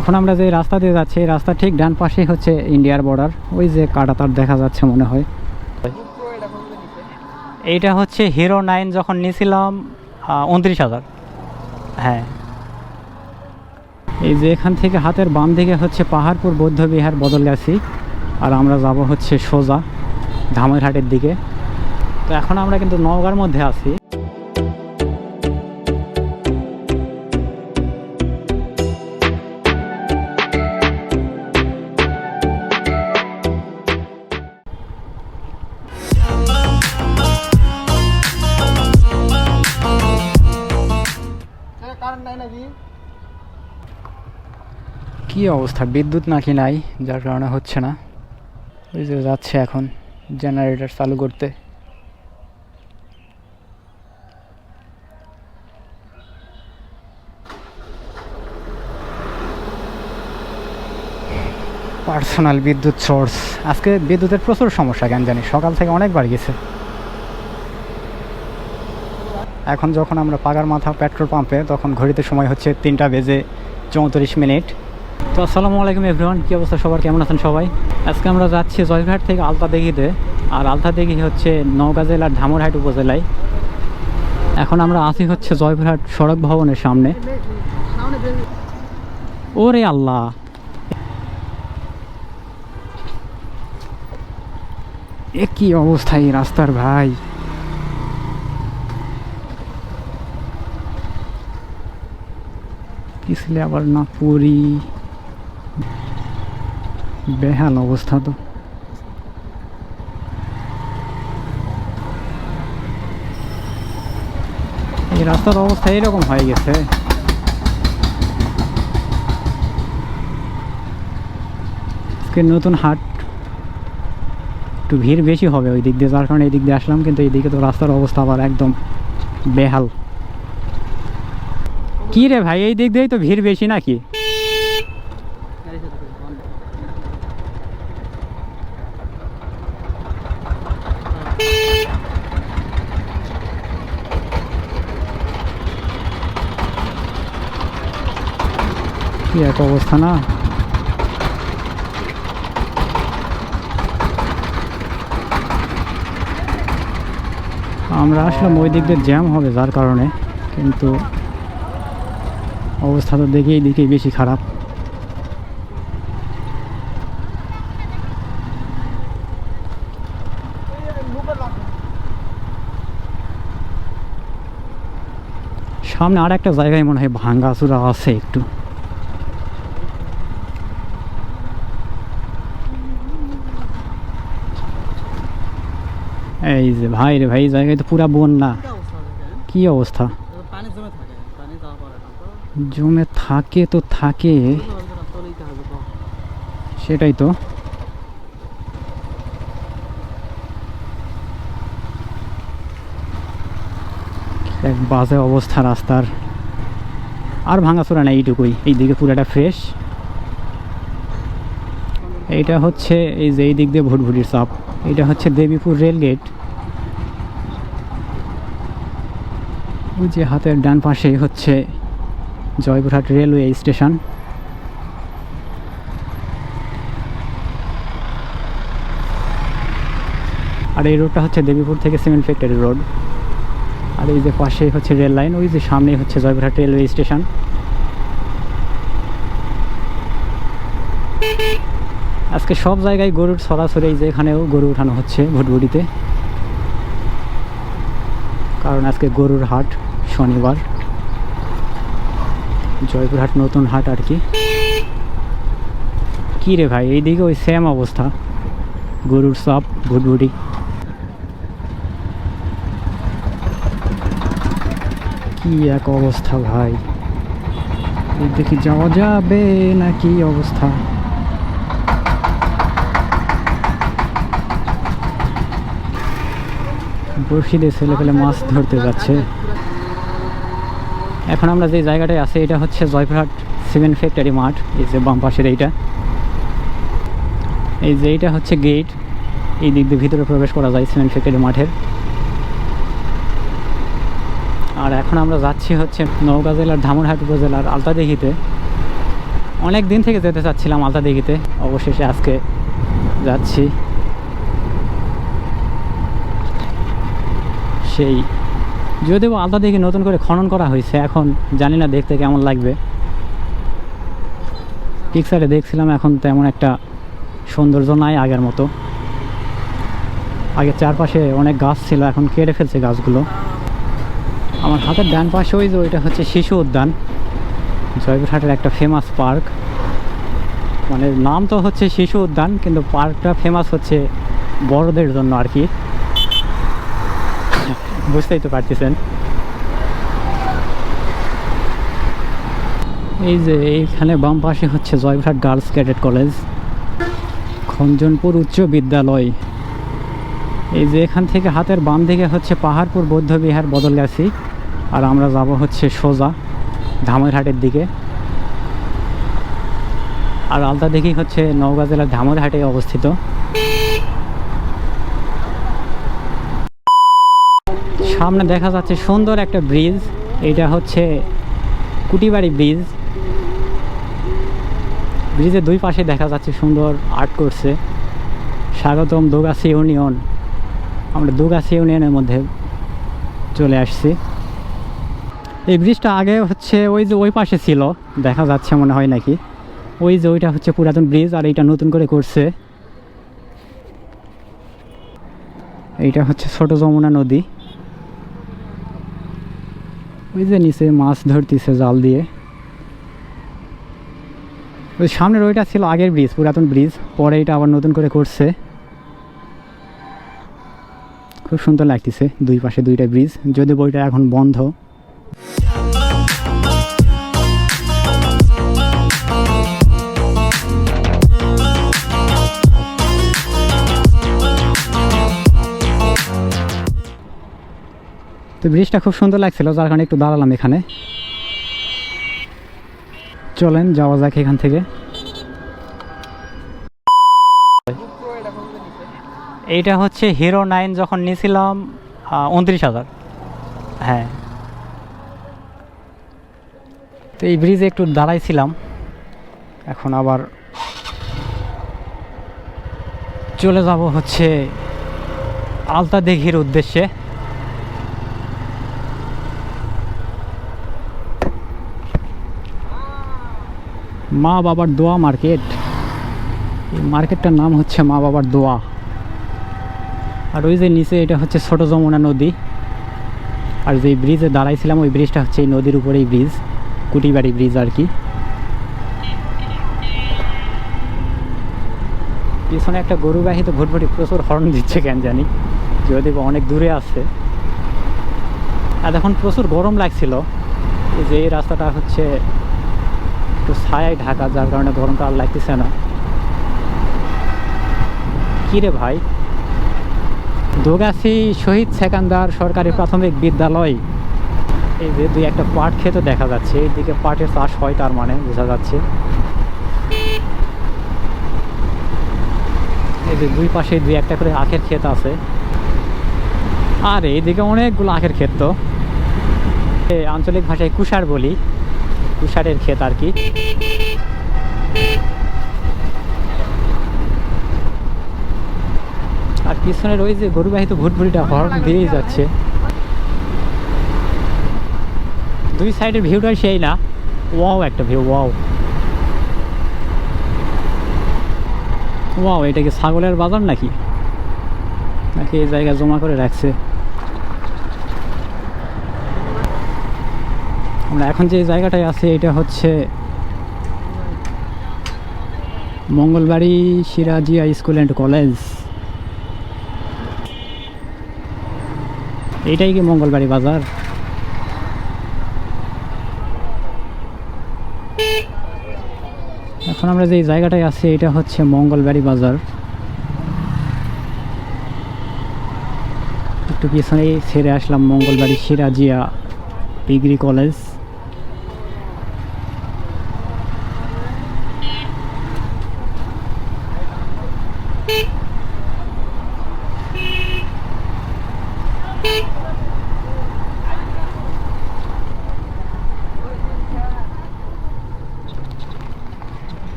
এখন আমরা যে রাস্তা দিয়ে যাচ্ছি রাস্তা ঠিক ডান পাশেই হচ্ছে ইন্ডিয়ার বর্ডার ওই যে কাটাতার দেখা যাচ্ছে মনে হয়। এইটা হচ্ছে হিরো নাইন যখন নিয়েছিলাম উনত্রিশ হাজার। হ্যাঁ। এই যে এখান থেকে হাতের বাম দিকে হচ্ছে পাহাড়পুর, বৌদ্ধ বিহার বদলগাছি আর আমরা যাব হচ্ছে সোজা ধামইরহাটের দিকে। তো এখন আমরা কিন্তু নওগাঁর মধ্যে আছি। অবস্থা? বিদ্যুৎ নাকি নাই, যার কারণে হচ্ছে না। ওই যে যাচ্ছে এখন জেনারেটর চালু করতে। পার্সোনাল বিদ্যুৎ সোর্স। আজকে বিদ্যুতের প্রচুর সমস্যা কেন জানি? সকাল থেকে অনেকবার গেছে। এখন যখন আমরা পাগার মাথা পেট্রোল পাম্পে, তখন ঘড়িতে সময় হচ্ছে তিনটা বেজে চৌত্রিশ মিনিট। তো আসসালামু আলাইকুম এভরিওয়ান, কী অবস্থা সবার? কেমন আছেন সবাই? আজকে আমরা যাচ্ছি জয়ঘাট থেকে আলতা দিঘিতে আর আলতা দিঘি হচ্ছে নওগাঁ জেলার ধামরহাট উপজেলায়। এখন আমরা আছি হচ্ছে জয়ঘাট সড়ক ভবনের সামনে। ওরে আল্লাহ! এ কি অবস্থা এই রাস্তার ভাই? পিছলে আবার না পুরি। বেহাল অবস্থা তো। এই রাস্তার অবস্থা এরকম হয়ে গেছে। নতুন হাট, একটু ভিড় বেশি হবে ওই দিক দিয়ে, যার কারণে এই দিক দিয়ে আসলাম, কিন্তু এইদিকে তো রাস্তার অবস্থা আবার একদম বেহাল। কি রে ভাই এই দিক দিয়েই তো ভিড় বেশি নাকি? কি এক অবস্থা না। আমরা আসলাম ওই দিক দিয়ে জ্যাম হবে যার কারণে, কিন্তু অবস্থা তো দেখে এই দিকেই বেশি খারাপ। সামনে আর একটা জায়গায় মনে হয় ভাঙ্গাচুরা আছে একটু। এই যে ভাই রে ভাই জায়গায় তো পুরা বন্যা। কি অবস্থা জমে থাকে তো। থাকে সেটাই তো। এক বাজে অবস্থা রাস্তার। আর ভাঙাচোরা না এইটুকুই এইদিকে পুরাটা ফ্রেশ এইটা হচ্ছে এই যে এই দিক দিয়ে ভুটভুটির চাপ। এটা হচ্ছে দেবীপুর রেল গেট। ওই যে হাতের ডান পাশেই হচ্ছে জয়পুরহাট রেলওয়ে স্টেশন। আর এই রোডটা হচ্ছে দেবীপুর থেকে সিমেন্ট ফ্যাক্টরি রোড। আর এই যে পাশেই হচ্ছে রেল লাইন, ওই যে সামনেই হচ্ছে জয়পুরহাট রেলওয়ে স্টেশন। আজকে সব জায়গায় গরুর এই যে এখানেও গরু উঠানো হচ্ছে ভুটভুটিতে। কারণ আজকে গরুর হাট শনিবার। জয়পুরহাট নতুন হাট আর কি। কী রে ভাই, এইদিকে ওই সেম অবস্থা। গরুর সব ভুটভুটি। কি এক অবস্থা ভাই। দেখি যাওয়া যাবে না কি অবস্থা? বড়শিতে ছেলে পেলে মাছ ধরতে যাচ্ছে। এখন আমরা যে জায়গাটায় আছি, এটা হচ্ছে জয়পুরহাট সিমেন্ট ফ্যাক্টরি মাঠ। এই যে বাম পাশের এইটা। এই যে এইটা হচ্ছে গেট এই দিক দিয়ে ভিতরে প্রবেশ করা যায় সিমেন্ট ফ্যাক্টরি মাঠের। আর এখন আমরা যাচ্ছি হচ্ছে নওগাঁ জেলার ধামরহাট উপজেলার আলতাদিঘিতে অনেক দিন থেকে যেতে চাচ্ছিলাম আলতা দিঘিতে অবশেষে আজকে যাচ্ছি। সেই যদিও আলতা দিঘি নতুন করে খনন করা হয়েছে, এখন জানি না দেখতে কেমন লাগবে। পিকচারে দেখছিলাম, এখন তেমন একটা সৌন্দর্য নাই আগের মতো। আগে চারপাশে অনেক গাছ ছিল, এখন কেটে ফেলছে গাছগুলো। আমার হাতের ডান পাশে ওই যে ওইটা হচ্ছে শিশু উদ্যান। জয়পুরহাটের একটা ফেমাস পার্ক মানে নাম তো হচ্ছে শিশু উদ্যান, কিন্তু পার্কটা ফেমাস হচ্ছে বড়দের জন্য আর কি। বুঝতেই তো পারতেছেন। এই যে এইখানে বাম পাশে হচ্ছে Joypurhat girls cadet college, Khanjanpur উচ্চ বিদ্যালয়। এই যে এখান থেকে হাতের বাম দিকে হচ্ছে পাহাড়পুর বৌদ্ধ বিহার বদলগাছি, আর আমরা যাব হচ্ছে সোজা ধামইরহাটের দিকে। আর আলতা দিঘি হচ্ছে নওগাঁ জেলার ধামইরহাটে অবস্থিত। সামনে দেখা যাচ্ছে সুন্দর একটা ব্রিজ। এটা হচ্ছে কুটিবাড়ি ব্রিজ। ব্রিজের দুই পাশে দেখা যাচ্ছে সুন্দর আর্ট করছে। স্বাগতম দোগাছি ইউনিয়ন। আমরা দুগাছি ইউনিয়নের মধ্যে চলে আসছি। এই ব্রিজটা আগে হচ্ছে ওই যে ওই পাশে ছিল, দেখা যাচ্ছে মনে হয় নাকি। ওই যে ওইটা হচ্ছে পুরাতন ব্রিজ আর এইটা নতুন করে করছে। এইটা হচ্ছে ছোট যমুনা নদী। ওই যে নিচে মাছ ধরতেছে জাল দিয়ে। ওই সামনের ওইটা ছিল আগের ব্রিজ পুরাতন ব্রিজ পরে এটা আবার নতুন করে করছে। খুব সুন্দর লাগতেছে দুই পাশে দুইটা ব্রিজ যদি বইটা এখন বন্ধ। তো ব্রিজটা খুব সুন্দর লাগছিল, যার কারণে একটু দাঁড়ালাম এখানে। চলেন, যাওয়া যাক এখান থেকে। এইটা হচ্ছে হিরো নাইন যখন নিয়েছিলাম উনত্রিশ হাজার। হ্যাঁ। তো এই ব্রিজে একটু দাঁড়াইছিলাম, এখন আবার চলে যাব হচ্ছে আলতা দিঘির উদ্দেশ্যে। মা বাবার দোয়া মার্কেট। এই মার্কেটটার নাম হচ্ছে মা বাবার দোয়া। আর ওই যে নিচে এটা হচ্ছে ছোটো যমুনা নদী। আর যে ব্রিজে দাঁড়াইছিলাম, ওই ব্রিজটা হচ্ছে এই নদীর উপরেই ব্রিজ কুটিবাড়ি ব্রিজ আর কি। পিছনে একটা গরুবাহিত ভুটভুটি প্রচুর হর্ন দিচ্ছে, কেন জানি। যদি অনেক দূরে আছে। আর এখন প্রচুর গরম লাগছিল। যে এই রাস্তাটা হচ্ছে একটু ছায়ায় ঢাকা, যার কারণে গরমটা আর লাগতেছে না। কিরে ভাই? দোগাছি শহীদ সেকান্দার সরকারি প্রাথমিক বিদ্যালয়। এই যে দুই একটা পাট ক্ষেত দেখা যাচ্ছে। এইদিকে পাটের চাষ হয় তার মানে বোঝা যাচ্ছে। এই যে দুই পাশে দুই একটা করে আখের ক্ষেত আছে। আর, এইদিকে অনেকগুলো আখের ক্ষেত তো। আঞ্চলিক ভাষায় কুষার বলি। কুষারের ক্ষেত আর কি। আর পিছনের ওই যে গরুবাহিত ভুটভুটিটা হর্ন দিয়েই যাচ্ছে। দুই সাইডের ভিউটা সেই না। ওয়াও একটা ভিউ, ওয়াও। ওয়াও, এটা কি ছাগলের বাজার নাকি? নাকি এই জায়গা জমা করে রাখছে? আমরা এখন যে জায়গাটায় আছি, এটা হচ্ছে Mongolbari Sirajia school and college. এইটাই কি মঙ্গলবাড়ি বাজার? এখন আমরা যে জায়গাটায় আছি, এটা হচ্ছে মঙ্গলবাড়ি বাজার। একটু পিছনেই ছেড়ে আসলাম Mongolbari Sirajia degree college.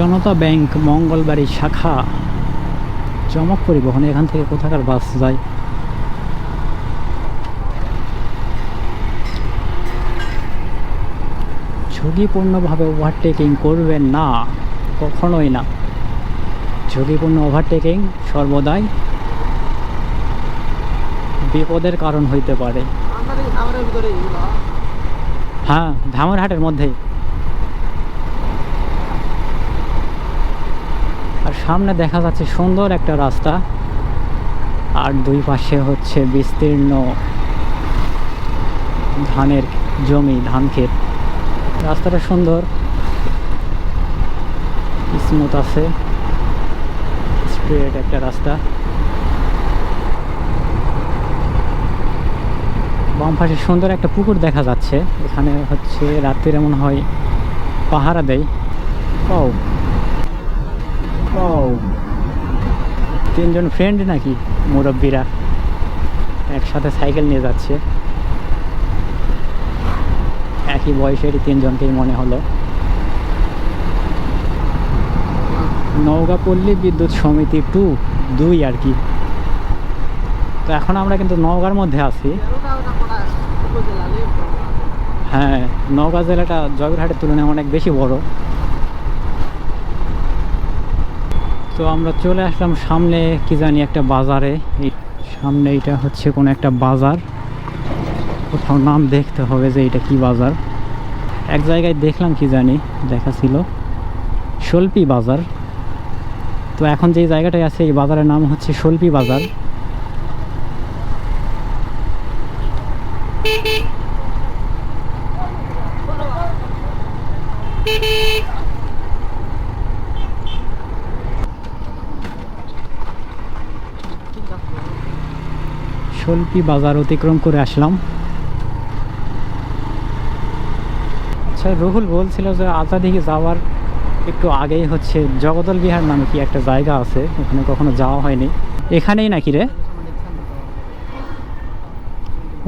Janata bank Mongolbari শাখা চমক পরিবহন এখান থেকে কোথাকার বাস যায়? ঝুঁকিপূর্ণভাবে ওভারটেকিং করবেন না কখনোই না। ঝুঁকিপূর্ণ ওভারটেকিং সর্বদাই বিপদের কারণ হইতে পারে। হ্যাঁ ধামরহাটের মধ্যেই আর সামনে দেখা যাচ্ছে সুন্দর একটা রাস্তা। আর দুই পাশে হচ্ছে বিস্তীর্ণ ধানের জমি, ধান ক্ষেত। রাস্তাটা সুন্দর। স্মুথ আছে। স্ট্রেট একটা রাস্তা। বাম পাশে সুন্দর একটা পুকুর দেখা যাচ্ছে। এখানে হচ্ছে রাত্রিরে এমন হয় পাহারা দেয়। ও ও তিনজন ফ্রেন্ড নাকি মুরব্বীরা একসাথে সাইকেল নিয়ে যাচ্ছে। একই বয়সেরই তিনজনকেই মনে হলো। নওগাঁপল্লী বিদ্যুৎ সমিতি টু দুই আর কি। তো এখন আমরা কিন্তু নওগাঁর মধ্যে আছি। হ্যাঁ নওগাঁ জেলাটা জয়পুরহাটের তুলনায় অনেক বেশি বড়। তো আমরা চলে আসলাম সামনে, কি জানি, একটা বাজারে। এই সামনে এটা হচ্ছে কোনো একটা বাজার। কোথাও নাম দেখতে হবে যে এটা কি বাজার। এক জায়গায় দেখলাম, কি জানি দেখা ছিল শোলপি বাজার। তো এখন যে জায়গাটায় আছে, এই বাজারের নাম হচ্ছে শোলপি বাজার। শোলপি বাজার অতিক্রম করে আসলাম? আচ্ছা রুহুল বলছিল যে আজাদিকে যাওয়ার একটু আগেই হচ্ছে জগদল বিহার নামে কি একটা জায়গা আছে, ওখানে কখনো যাওয়া হয়নি। এখানেই নাকি রে?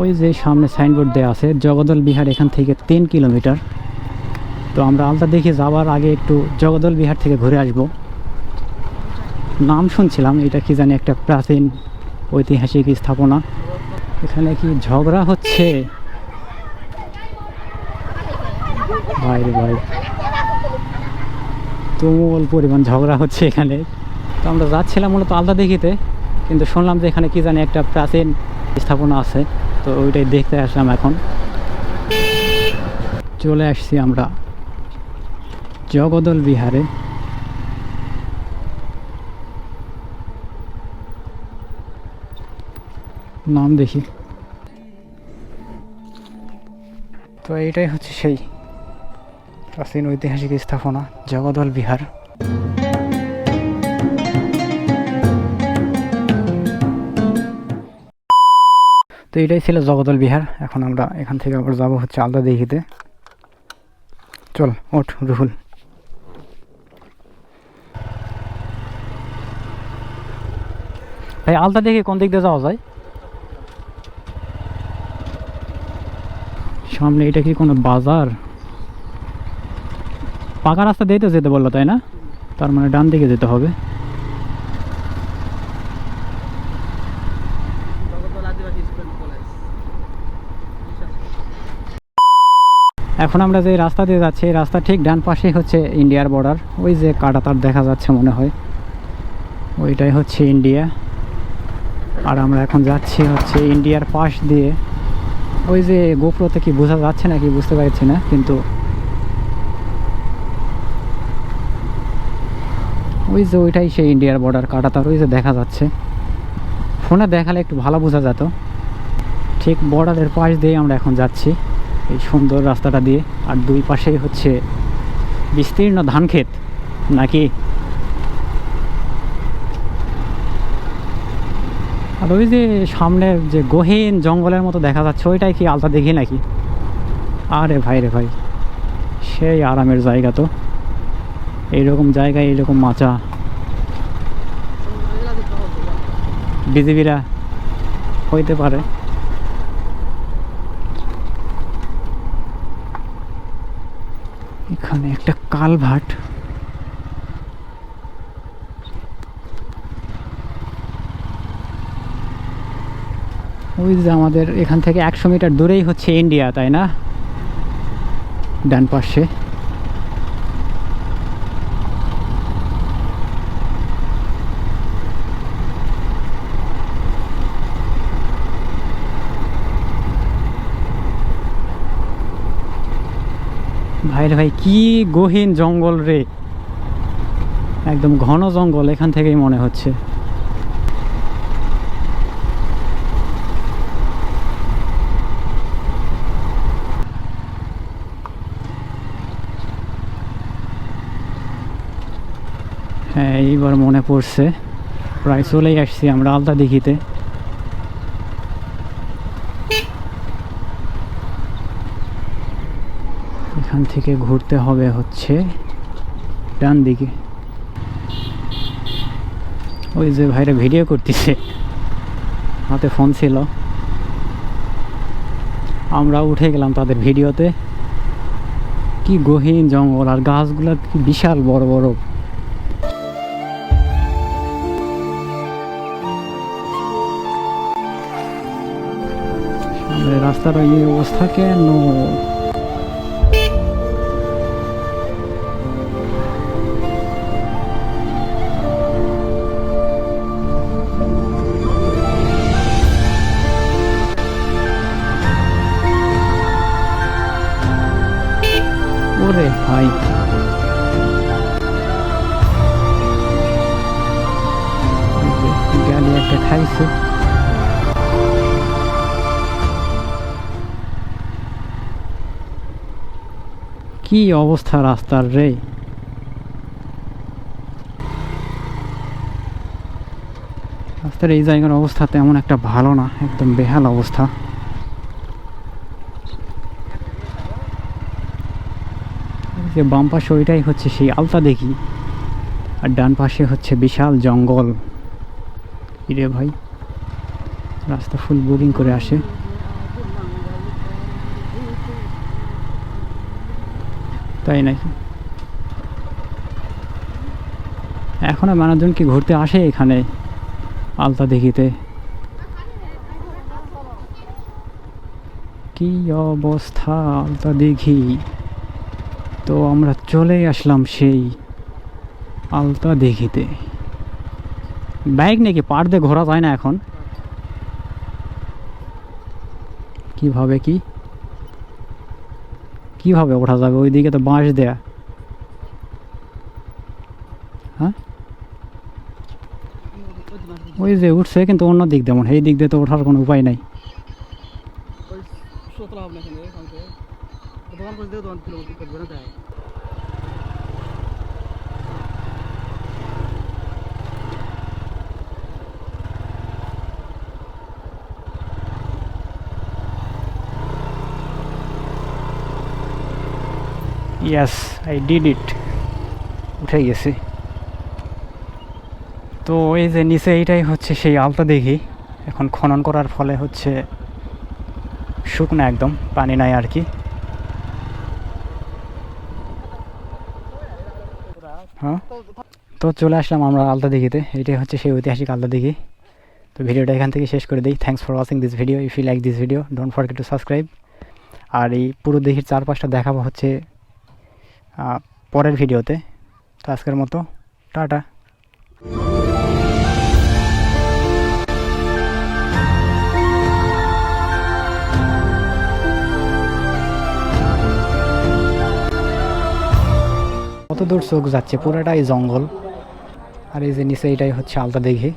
ওই যে সামনে সাইনবোর্ড দেওয়া আছে, জগদল বিহার এখান থেকে তিন কিলোমিটার। তো আমরা আলতা দেখে যাওয়ার আগে একটু জগদল বিহার থেকে ঘুরে আসব। নাম শুনছিলাম, এটা কি জানি একটা প্রাচীন ঐতিহাসিক স্থাপনা। এখানে কি ঝগড়া হচ্ছে? ভাই ভাই। তুমুল পরিমাণ ঝগড়া হচ্ছে এখানে। তো আমরা যাচ্ছিলাম মূলত আলদা দেখিতে কিন্তু শুনলাম যে এখানে কি জানি একটা প্রাচীন স্থাপনা আছে। তো ওইটাই দেখতে আসলাম এখন। চলে আসছি আমরা জগদল বিহারে নাম দেখি। তো এইটাই হচ্ছে সেই প্রাচীন ঐতিহাসিক স্থাপনা, জগদল বিহার। তো এটাই ছিল জগদল বিহার। এখন আমরা এখান থেকে আবার যাব হচ্ছে আলদা দেখিতে চল, ওঠ, রুহুল। ভাই, আলদা দেখে কোন দিক দিয়ে যাওয়া যায়? সামনে, এটা কি কোনো বাজার? পাকা রাস্তা দিয়ে তো যেতে বলল, তাই না? তার মানে ডান দিকে যেতে হবে। এখন আমরা যে রাস্তা দিয়ে যাচ্ছি, এই রাস্তা ঠিক ডান পাশেই হচ্ছে ইন্ডিয়ার বর্ডার ওই যে কাটা তার দেখা যাচ্ছে মনে হয়। ওইটাই হচ্ছে ইন্ডিয়া। আর আমরা এখন যাচ্ছি হচ্ছে ইন্ডিয়ার পাশ দিয়ে। ওই যে গোপ্রতে কি বোঝা যাচ্ছে নাকি বুঝতে পারছি না, কিন্তু ওই যে ওইটাই সেই ইন্ডিয়ার বর্ডার কাটাতার, ওই যে দেখা যাচ্ছে। ফোনে দেখালে একটু ভালো বোঝা যেত। ঠিক বর্ডারের পাশ দিয়ে আমরা এখন যাচ্ছি, এই সুন্দর রাস্তাটা দিয়ে। আর দুই পাশেই হচ্ছে বিস্তীর্ণ ধান ক্ষেত নাকি? আর ওই যে সামনে যে গহীন জঙ্গলের মতো দেখা যাচ্ছে, ওইটাই কি আলতা দেখি নাকি? আরে ভাই রে ভাই, সেই আরামের জায়গা তো। এইরকম জায়গায় এইরকম মাচা। বিজিবিরা হইতে পারে। এখানে একটা কালভার্ট। ওই যে আমাদের এখান থেকে একশো মিটার দূরেই হচ্ছে ইন্ডিয়া, তাই না? ডান পাশে। ভাই রে ভাই, কি গহীন জঙ্গল রে। একদম ঘন জঙ্গল এখান থেকেই মনে হচ্ছে। এইবার মনে পড়ছে। প্রায় চলেই আসছি আমরা আলতা দিঘিতে। এখান থেকে ঘুরতে হবে হচ্ছে ডান দিকে। ওই যে ভাইরা ভিডিও করতেছে। হাতে ফোন ছিল। আমরা উঠে গেলাম তাদের ভিডিওতে। কি গহীন জঙ্গল আর গাছগুলো কি বিশাল বড় বড়। সামনে রাস্তার এই অবস্থা কেন ওরে ভাই কি অবস্থা রাস্তার রে? রাস্তার এই জায়গার অবস্থা তেমন একটা ভালো না, একদম বেহাল অবস্থা। যে বাম পাশে ওইটাই হচ্ছে সেই আলতা দেখি, আর ডান পাশে হচ্ছে বিশাল জঙ্গল। ইরে ভাই? রাস্তা ফুল বুকিং করে আসে। তাই নাকি? এখনও মানুষজন কি ঘুরতে আসে এখানে? আলতা দেখিতে। কি অবস্থা আলতা দেখি? তো আমরা চলে আসলাম সেই আলতা দেখিতে। বাইক নাকি পার দিয়ে ঘোরা যায় না এখন? কীভাবে কি? কীভাবে ওঠা যাবে? ওইদিকে তো বাঁশ দেয়া। হ্যাঁ? ওই যে উঠছে কিন্তু অন্য দিক যেমন এই দিক দিয়ে তো ওঠার কোনো উপায় নাই। দিয়ে ইয়াস আই ডিড ইট উঠে গেছে। তো এই যে নিচে এইটাই হচ্ছে সেই আলতা দেখি। এখন খনন করার ফলে হচ্ছে শুকনো একদম, পানি নাই আর কি। হ্যাঁ? তো চলে আসলাম আমরা আলতা দিঘিতে এটাই হচ্ছে সেই ঐতিহাসিক আলতা দিঘি তো ভিডিওটা এখান থেকে শেষ করে দিই। Thanks for watching this video if you like this video don't forget to subscribe আর এই পুরো দিঘির চারপাশটা দেখাবো হচ্ছে পরের ভিডিওতে। তো আজকের মতো, টাটা। কত দূর চোখ যাচ্ছে, পুরোটাই জঙ্গল। আর এই যে নিচে এটাই হচ্ছে আলতা দেখি